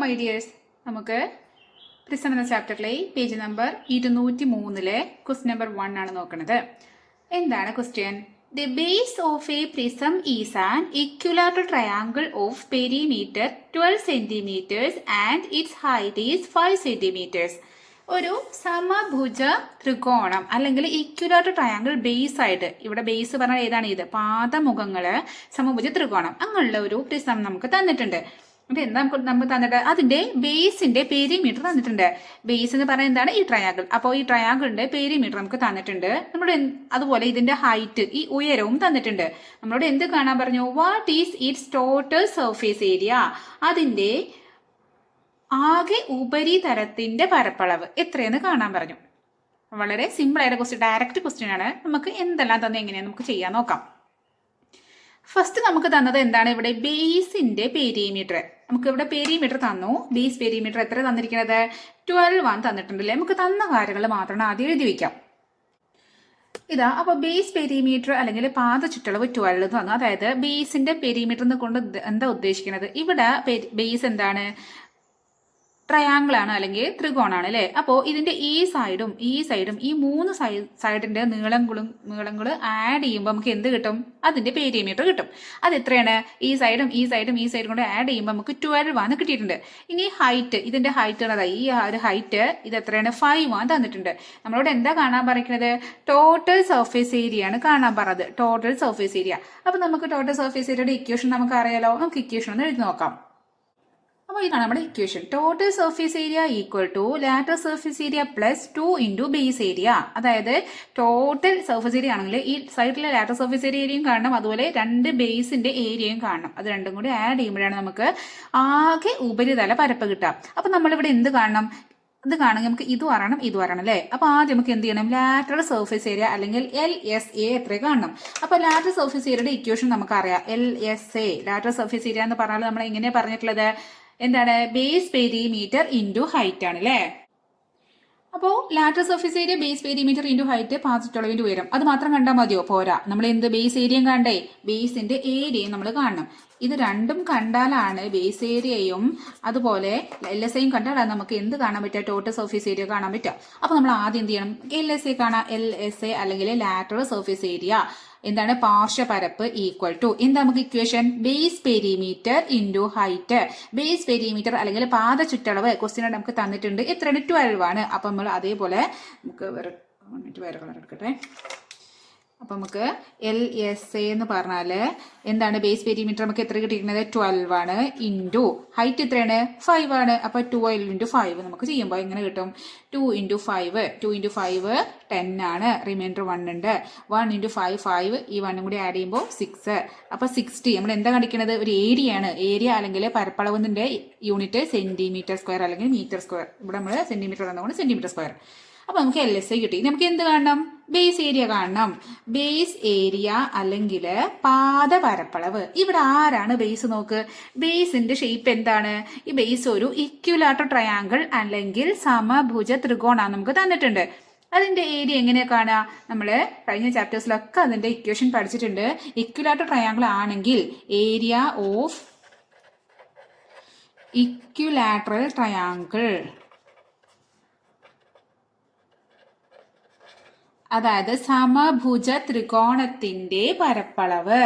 My dears നമുക്ക് prism എന്ന ചാപ്റ്ററിലെ page number ഇരുന്നൂറ്റി മൂന്നിലെ ക്വസ്റ്റ്യൻ നമ്പർ വൺ ആണ് നോക്കുന്നത് എന്താണ് question the base of a prism is an equilateral triangle of perimeter twelve centimetres and its height is five centimetres ഒരു സമഭുജ ത്രികോണം അല്ലെങ്കിൽ ഇക്യുലാറ്റർ ട്രയാങ്കിൾ ബേസ് ആയിട്ട് ഇവിടെ ബേസ് പറഞ്ഞാൽ ഏതാണ് ഇത്? പാദമുഖങ്ങൾ സമഭുജ ത്രികോണം അങ്ങനെയുള്ള ഒരു പ്രിസം നമുക്ക് തന്നിട്ടുണ്ട്. എന്നിട്ട് എന്താ നമുക്ക് നമ്മൾ തന്നിട്ട്? അതിന്റെ ബേസിന്റെ പെരിമീറ്റർ തന്നിട്ടുണ്ട്. ബേസ് എന്ന് പറയുന്നത് എന്താണ്? ഈ ട്രയാങ്കിൾ അപ്പോൾ ഈ ട്രയാങ്കിളിന്റെ പെരിമീറ്റർ നമുക്ക് തന്നിട്ടുണ്ട്. നമ്മുടെ അതുപോലെ ഇതിന്റെ ഹൈറ്റ് ഈ ഉയരവും തന്നിട്ടുണ്ട്. നമ്മളോട് എന്ത് കാണാൻ പറഞ്ഞു? What is its total surface area അതിന്റെ ആകെ ഉപരിതലത്തിന്റെ പരപ്പളവ്. എത്രയെന്ന് കാണാൻ പറഞ്ഞു. വളരെ സിമ്പിൾ ആയിട്ട് ക്വസ്റ്റ്യൻ ഡയറക്റ്റ് ക്വസ്റ്റ്യൻ ആണ്. നമുക്ക് എന്തെല്ലാം തന്നെ എങ്ങനെയാണ് നമുക്ക് ചെയ്യാൻ നോക്കാം. ഫസ്റ്റ് നമുക്ക് തന്നത് എന്താണ്? ഇവിടെ ബേസിന്റെ പെരിമീറ്റർ നമുക്ക് ഇവിടെ പെരിമീറ്റർ തന്നു. ബേസ് പെരിമീറ്റർ എത്ര തന്നിരിക്കുന്നത്? ട്വൽവ് ആണ് തന്നിട്ടുണ്ടല്ലേ? നമുക്ക് തന്ന കാര്യങ്ങൾ മാത്രമാണ് ആദ്യം എഴുതി വെക്കാം. ഇതാ അപ്പൊ ബേസ് പെരിമീറ്റർ അല്ലെങ്കിൽ പാത ചുറ്റളവ് ട്വൽവ് തന്നു അതായത് ബേസിന്റെ പെരിമീറ്റർ എന്ന് കൊണ്ട് എന്താ ഉദ്ദേശിക്കുന്നത് ഇവിടെ ബേസ് എന്താണ്? ട്രയാങ്കിൾ ആണ് അല്ലെങ്കിൽ ത്രികോണാണ് അല്ലേ? അപ്പോൾ ഇതിന്റെ ഈ സൈഡും ഈ സൈഡും ഈ മൂന്ന് സൈഡിന്റെ നീളങ്ങളും നീളങ്ങൾ ആഡ് ചെയ്യുമ്പോൾ നമുക്ക് എന്ത് കിട്ടും? അതിന്റെ പേരിമീറ്റർ കിട്ടും. അത് എത്രയാണ്? ഈ സൈഡും ഈ സൈഡും ഈ സൈഡും കൂടെ ആഡ് ചെയ്യുമ്പോൾ നമുക്ക് ട്വൽവ് ആണ് കിട്ടിയിട്ടുണ്ട്. ഇനി ഹൈറ്റ് ഇതിന്റെ ഹൈറ്റ് അതായത് ഈ ഒരു ഹൈറ്റ് ഇത് എത്രയാണ്? ഫൈവ് ആണ് തന്നിട്ടുണ്ട്. നമ്മളോട് എന്താ കാണാൻ പറയുന്നത് ടോട്ടൽ സർഫേസ് ഏരിയ ആണ് കാണാൻ പറഞ്ഞത്. ടോട്ടൽ സർഫേസ് ഏരിയ അപ്പൊ നമുക്ക് ടോട്ടൽ സർഫേസ് ഏരിയയുടെ ഇക്വേഷൻ നമുക്ക് അറിയാലോ നമുക്ക് ഇക്വേഷൻ ഒന്ന് എഴുതി നോക്കാം. അപ്പോൾ ഇതാണ് നമ്മുടെ equation total surface area equal to later surface area plus two into base area അതായത് ടോട്ടൽ സർഫേസ് ഏരിയ ആണെങ്കിൽ ഈ സൈഡിലെ ലാറ്റർ സർഫേസ് ഏരിയയും കാണണം അതുപോലെ രണ്ട് ബേസിന്റെ ഏരിയയും കാണണം. അത് രണ്ടും കൂടി ആഡ് ചെയ്യുമ്പോഴാണ് നമുക്ക് ആകെ ഉപരിതല പരപ്പ് കിട്ടുക. അപ്പം നമ്മളിവിടെ എന്ത് കാണണം? ഇത് കാണുമെങ്കിൽ നമുക്ക് ഇത് വരണം ഇത് വരണം അല്ലേ? അപ്പൊ ആദ്യം നമുക്ക് എന്ത് ചെയ്യണം? ലാറ്ററൽ സർഫേസ് ഏരിയ അല്ലെങ്കിൽ എൽ എസ് എ എത്ര കാണണം? അപ്പോൾ ലാറ്ററൽ സർഫേസ് ഏരിയയുടെ ഇക്വേഷൻ നമുക്കറിയാം. L S A lateral surface area എന്ന് പറഞ്ഞാൽ നമ്മൾ എങ്ങനെയാണ് പറഞ്ഞിട്ടുള്ളത്? എന്താണ്? ബേസ് പെരിമീറ്റർ ഇന്റു ഹൈറ്റ് ആണ് അല്ലേ അപ്പോൾ later surface area base perimeter into height പാസിറ്റോളവിന്റെ ഉയരം. അത് മാത്രം കണ്ടാൽ മതിയോ? പോരാ. നമ്മൾ എന്ത് ബേസ് ഏരിയയും കണ്ടേ? ബേസിന്റെ ഏരിയയും നമ്മൾ കാണണം. ഇത് രണ്ടും കണ്ടാലാണ് ബേസ് ഏരിയയും അതുപോലെ എൽ എസ് ഐയും കണ്ടാലാണ് നമുക്ക് എന്ത് കാണാൻ പറ്റുക? ടോട്ടൽ സർഫേസ് ഏരിയ കാണാൻ പറ്റുക. അപ്പോൾ നമ്മൾ ആദ്യം എന്ത് ചെയ്യണം? എൽ എസ് എ കാണാം. എൽ എസ് എ അല്ലെങ്കിൽ ലാറ്ററൽ സർഫേസ് ഏരിയ എന്താണ്? പാർശ്വപരപ്പ് ഈക്വൽ ടു എന്താ നമുക്ക് equation base perimeter into height base perimeter അല്ലെങ്കിൽ പാത ചുറ്റളവ്. ക്വസ്റ്റിനോട് നമുക്ക് തന്നിട്ടുണ്ട്. എത്രയാണ്? ട്വൽവ് ആണ്. അപ്പം നമ്മൾ അതേപോലെ നമുക്ക് വേറെ വേറെ കളർ എടുക്കട്ടെ. അപ്പം നമുക്ക് എൽ എസ് എ എന്ന് പറഞ്ഞാൽ എന്താണ് ബേസ് പെരിമീറ്റർ നമുക്ക് എത്ര കിട്ടിയിരിക്കുന്നത്? ട്വൽവ് ആണ്. ഇന്റു ഹൈറ്റ് എത്രയാണ്? ഫൈവ് ആണ്. അപ്പോൾ ട്വൽവ് ഇന്റു ഫൈവ് നമുക്ക് ചെയ്യുമ്പോൾ എങ്ങനെ കിട്ടും? Two into five two into five ten ആണ്. റിമൈൻഡർ വൺ ഉണ്ട്. വൺ ഇന്റു ഫൈവ് ഫൈവ് ഈ വണ്ണും കൂടി ആഡ് ചെയ്യുമ്പോൾ സിക്സ് അപ്പോൾ സിക്സ്റ്റി നമ്മൾ എന്താ കാണിക്കുന്നത് ഒരു ഏരിയ ആണ്. ഏരിയ അല്ലെങ്കിൽ പരപ്പളവിന്റെ യൂണിറ്റ് സെന്റിമീറ്റർ സ്ക്വയർ അല്ലെങ്കിൽ മീറ്റർ സ്ക്വയർ ഇവിടെ നമ്മൾ സെന്റിമീറ്റർ തന്നുകൊണ്ട് സെന്റിമീറ്റർ സ്ക്വയർ അപ്പോൾ നമുക്ക് എൽ എസ് ഐ കിട്ടി. നമുക്ക് എന്ത് കാണണം? ബേസ് ഏരിയ കാണണം. ബേസ് ഏരിയ അല്ലെങ്കിൽ പാത പരപ്പളവ്. ഇവിടെ ആരാണ് ബേസ് നോക്ക്? ബേസിന്റെ ഷേപ്പ് എന്താണ്? ഈ ബേസ് ഒരു ഇക്യുലാട്ടോ ട്രയാങ്കിൾ അല്ലെങ്കിൽ സമഭുജ ത്രികോണാണ് നമുക്ക് തന്നിട്ടുണ്ട്. അതിന്റെ ഏരിയ എങ്ങനെയാ കാണുക? നമ്മൾ കഴിഞ്ഞ ചാപ്റ്റേഴ്സിലൊക്കെ അതിന്റെ ഇക്വേഷൻ പഠിച്ചിട്ടുണ്ട്. ഇക്യുലാട്ടോ ട്രയാങ്കിൾ ആണെങ്കിൽ ഏരിയ ഓഫ് ഇക്യുലാട്രൽ ട്രയാങ്കിൾ അതായത് സമഭുജ ത്രികോണത്തിന്റെ പരപ്പളവ്.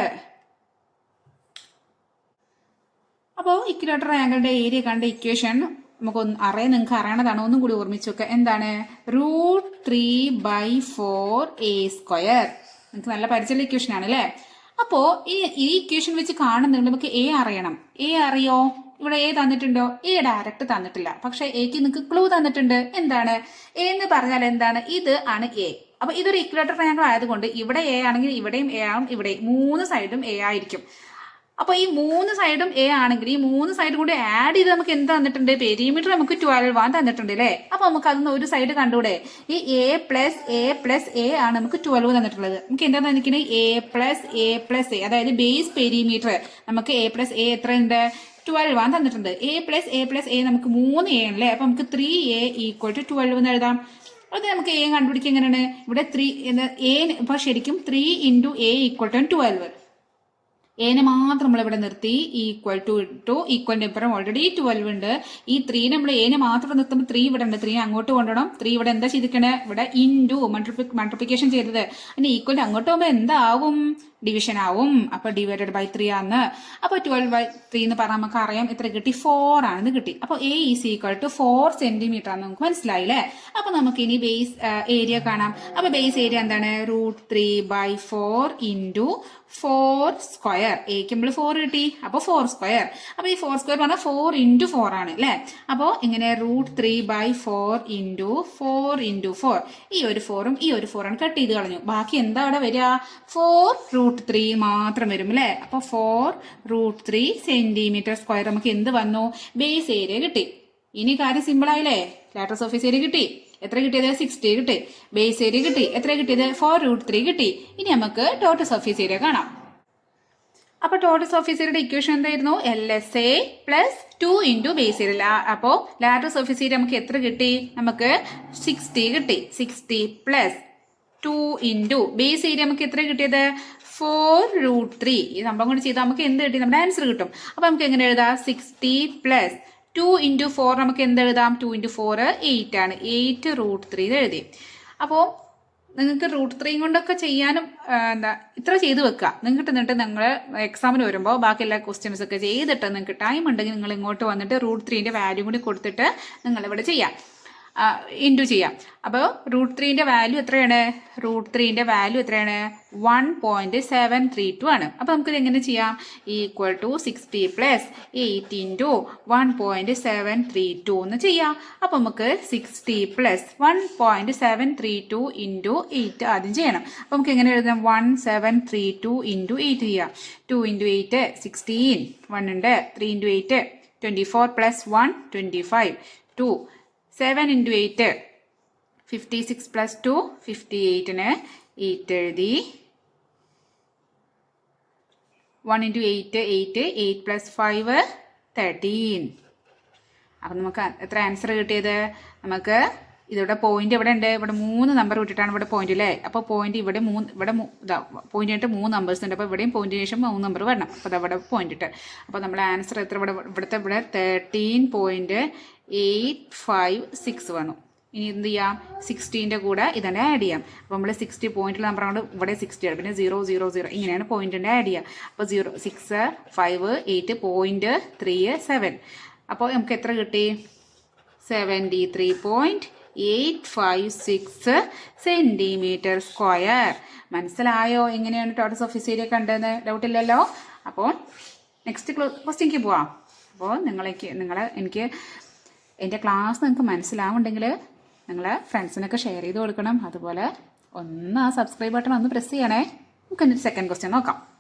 അപ്പോൾ ഇക്വിലേറ്റർ ആംഗിളിന്റെ ഏരിയ കണ്ട ഇക്വേഷൻ നമുക്ക് അറിയാൻ നിങ്ങൾക്ക് അറിയണതാണ്? ഒന്നും കൂടി ഓർമ്മിച്ചു നോക്കുക എന്താണ്? Root three by four a square നിങ്ങൾക്ക് നല്ല പരിചയമുള്ള ഇക്വേഷൻ ആണ് അല്ലേ? അപ്പോൾ ഈ ഈ ഇക്വേഷൻ വെച്ച് കാണുന്നുണ്ട് നമുക്ക് എ അറിയണം. എ അറിയോ? ഇവിടെ എ തന്നിട്ടുണ്ടോ? എ ഡയറക്റ്റ് തന്നിട്ടില്ല. പക്ഷെ എക്ക് നിങ്ങൾക്ക് ക്ലൂ തന്നിട്ടുണ്ട്. എന്താണ്? എ എന്ന് പറഞ്ഞാൽ എന്താണ്? ഇത് ആണ് എ അപ്പൊ ഇതൊരു ഇക്വേറ്റർ ട്രയാങ്കിൾ ആയതുകൊണ്ട് ഇവിടെ എ ആണെങ്കിൽ ഇവിടെയും എ ആവും ഇവിടെ മൂന്ന് സൈഡും എ ആയിരിക്കും. അപ്പൊ ഈ മൂന്ന് സൈഡും എ ആണെങ്കിൽ ഈ മൂന്ന് സൈഡും കൂടി ആഡ് ചെയ്ത് നമുക്ക് എന്ത് തന്നിട്ടുണ്ട്? പെരിമീറ്റർ നമുക്ക് ട്വൽവ് ആണ് തന്നിട്ടുണ്ട് അല്ലേ? അപ്പൊ നമുക്ക് അതൊന്ന് ഒരു സൈഡ് കണ്ടൂടെ ഈ a plus a plus a ആണ് നമുക്ക് ട്വൽവ് തന്നിട്ടുള്ളത്. നമുക്ക് എന്താ തന്നിരിക്കുന്നത്? A plus a plus a അതായത് ബേസ് പെരിമീറ്റർ നമുക്ക് എ പ്ലസ് എ എത്രയുണ്ട്? ട്വൽവ് ആണ് തന്നിട്ടുണ്ട്. A plus a plus a നമുക്ക് മൂന്ന് എ ആണല്ലേ അപ്പൊ നമുക്ക് three a equal to twelve എന്ന് എഴുതാം. അത് നമുക്ക് എ കണ്ടുപിടിക്കുക എങ്ങനെയാണ്? ഇവിടെ ത്രീ എ ഇപ്പൊ ശരിക്കും three into a equal to twelve എനെ മാത്രം നമ്മൾ ഇവിടെ നിർത്തി. ഈക്വൽ ടു ഇട്ടു ഈക്വലിന്റെ ഇപ്പുറം ഓൾറെഡി ട്വൽവ് ഉണ്ട്. ഈ ത്രീ നമ്മൾ എനെ മാത്രം നിർത്തുമ്പോൾ ത്രീ ഇവിടെ ഉണ്ട്. ത്രീ അങ്ങോട്ട് കൊണ്ടുപോകണം ത്രീ ഇവിടെ എന്താ ചെയ്തിരിക്കണേ? ഇവിടെ ഇന്റു മൾട്ടിപ്ലിക്കേഷൻ ചെയ്തത്. അതിന് ഈക്വൽ അങ്ങോട്ട് പോകുമ്പോൾ എന്താവും? ഡിവിഷൻ ആവും. അപ്പൊ ഡിവൈഡഡ് ബൈ ത്രീ ആണ് അപ്പൊ ട്വൽവ് ബൈ ത്രീ എന്ന് പറഞ്ഞാൽ നമുക്ക് അറിയാം ഇത്ര കിട്ടി ഫോർ ആണെന്ന് കിട്ടി. അപ്പൊ a is equal to four centimetre ആണെന്ന് നമുക്ക് മനസ്സിലായില്ലേ? അപ്പൊ നമുക്ക് ഇനി ബേസ് ഏരിയ കാണാം. അപ്പൊ ബേസ് ഏരിയ എന്താണ്? Root three by four into four square എക്ക് നമ്മൾ ഫോർ കിട്ടി. അപ്പൊ ഫോർ സ്ക്വയർ അപ്പൊ ഈ ഫോർ സ്ക്വയർ പറഞ്ഞാൽ ഫോർ ഇന്റു ഫോർ ആണ് അല്ലേ അപ്പോൾ ഇങ്ങനെ root three by four into four into four ഈ ഒരു ഫോറും ഈ ഒരു ഫോറാണ് കട്ട് ചെയ്ത് കളഞ്ഞു. ബാക്കി എന്താ അവിടെ വരിക? ഫോർ റൂട്ട് ത്രീ മാത്രം വരും അല്ലേ? അപ്പൊ four root three centimetre square നമുക്ക് എന്ത് വന്നു? ബേസ് ഏരിയ കിട്ടി. ഇനി കാര്യം സിമ്പിൾ ആയില്ലേ? ലാറ്റർ സർഫേസ് ഏരിയ കിട്ടി. എത്ര കിട്ടിയത്? സിക്സ്റ്റി കിട്ടി. ബേസ് ഏരിയ കിട്ടി. എത്ര കിട്ടിയത്? ഫോർ റൂട്ട് ത്രീ കിട്ടി. ഇനി നമുക്ക് ടോട്ടൽ സർഫേസ് ഏരിയ കാണാം. അപ്പൊ ടോട്ടൽ സർഫേസ് ഏരിയയുടെ ഇക്വേഷൻ എന്തായിരുന്നു? L S A plus two into base area അപ്പോൾ ലാറ്റർ സർഫേസ് ഏരിയ നമുക്ക് എത്ര കിട്ടി? നമുക്ക് സിക്സ്റ്റി കിട്ടി. Sixty plus two into base area നമുക്ക് എത്ര കിട്ടിയത്? ഫോർ റൂട്ട് ത്രീ ഈ സംഭവം കൊണ്ട് ചെയ്താൽ നമുക്ക് എന്ത് കിട്ടി? നമ്മുടെ ആൻസർ കിട്ടും. അപ്പോൾ നമുക്ക് എങ്ങനെ എഴുതാം? Sixty plus two into four നമുക്ക് എന്ത് എഴുതാം? ടു ഇന്റു ഫോർ എയ്റ്റ് ആണ്. എയ്റ്റ് റൂട്ട് ത്രീ എഴുതി. അപ്പോൾ നിങ്ങൾക്ക് റൂട്ട് ത്രീ കൊണ്ടൊക്കെ ചെയ്യാനും എന്താ ഇത്ര ചെയ്ത് വെക്കുക നിങ്ങൾക്ക് എന്നിട്ട് നിങ്ങൾ എക്സാമിന് വരുമ്പോൾ ബാക്കി എല്ലാ ക്വസ്റ്റ്യൻസൊക്കെ ചെയ്തിട്ട് നിങ്ങൾക്ക് ടൈം ഉണ്ടെങ്കിൽ നിങ്ങൾ ഇങ്ങോട്ട് വന്നിട്ട് റൂട്ട് ത്രീന്റെ വാല്യൂ കൂടി കൊടുത്തിട്ട് നിങ്ങളിവിടെ ചെയ്യാം. ഇന്റു ചെയ്യാം. അപ്പോൾ റൂട്ട് ത്രീന്റെ വാല്യൂ എത്രയാണ്? റൂട്ട് ത്രീന്റെ വാല്യൂ എത്രയാണ്? One point seven three two ആണ്. അപ്പോൾ നമുക്കിത് എങ്ങനെ ചെയ്യാം? Equal to sixty plus eight into one point seven three two എന്ന് ചെയ്യാം. അപ്പോൾ നമുക്ക് sixty plus one point seven three two into eight ആദ്യം ചെയ്യണം. അപ്പോൾ നമുക്ക് എങ്ങനെ എഴുതാം? One seven three two into eight ചെയ്യാം. Two into eight sixteen one ഉണ്ട്. Three into eight twenty four plus one twenty five two seven into eight fifty six plus two fifty എയ്റ്റിന് eight എഴുതി. One into eight eight eight plus five thirteen അപ്പം നമുക്ക് എത്ര answer കിട്ടിയത്? നമുക്ക് ഇതിവിടെ point ഇവിടെ ഉണ്ട് ഇവിടെ മൂന്ന് നമ്പർ വിട്ടിട്ടാണ് ഇവിടെ പോയിന്റ് അല്ലേ അപ്പോൾ പോയിന്റ് ഇവിടെ മൂന്ന് ഇവിടെ ഇതാ പോയിന്റ് ആയിട്ട് മൂന്ന് നമ്പേഴ്സ് ഉണ്ട്. അപ്പോൾ ഇവിടെയും പോയിന്റിന് ശേഷം മൂന്ന് നമ്പർ വരണം. അപ്പോൾ അത് അവിടെ പോയിന്റ് ഇട്ട്. അപ്പോൾ നമ്മുടെ ആൻസർ എത്ര? ഇവിടെ ഇവിടുത്തെ ഇവിടെ thirteen point eight five six വേണം ഇനി എന്ത് ചെയ്യാം? സിക്സ്റ്റീന്റെ കൂടെ ഇതന്നെ ആഡ് ചെയ്യാം. അപ്പോൾ നമ്മൾ സിക്സ്റ്റി പോയിന്റിൽ നമ്പർ കൊണ്ട് ഇവിടെ സിക്സ്റ്റി ആണ്. പിന്നെ സീറോ സീറോ സീറോ ഇങ്ങനെയാണ് പോയിന്റിന്റെ ആഡ് ചെയ്യുക അപ്പോൾ zero six five eight point three seven അപ്പോൾ നമുക്ക് എത്ര കിട്ടി? Seventy three point eight five six centimetre square. മനസ്സിലായോ? എങ്ങനെയാണ് ടോട്ടൽ ഓഫീസ് ഏരിയ കണ്ടതെന്ന് ഡൗട്ട് ഇല്ലല്ലോ? അപ്പോൾ നെക്സ്റ്റ് ക്വസ്റ്റ്യൻക്ക് പോവാം. അപ്പോൾ നിങ്ങളേക്ക് നിങ്ങൾ എനിക്ക് എന്റെ ക്ലാസ് നിങ്ങൾക്ക് മനസ്സിലാവുന്നുണ്ടെങ്കിൽ നിങ്ങൾ ഫ്രണ്ട്സിനൊക്കെ ഷെയർ ചെയ്ത് കൊടുക്കണം. അതുപോലെ ഒന്ന് ആ സബ്സ്ക്രൈബ് ബട്ടൺ ഒന്ന് പ്രസ് ചെയ്യണേ. നമുക്ക് സെക്കൻഡ് ക്വസ്റ്റ്യൻ നോക്കാം.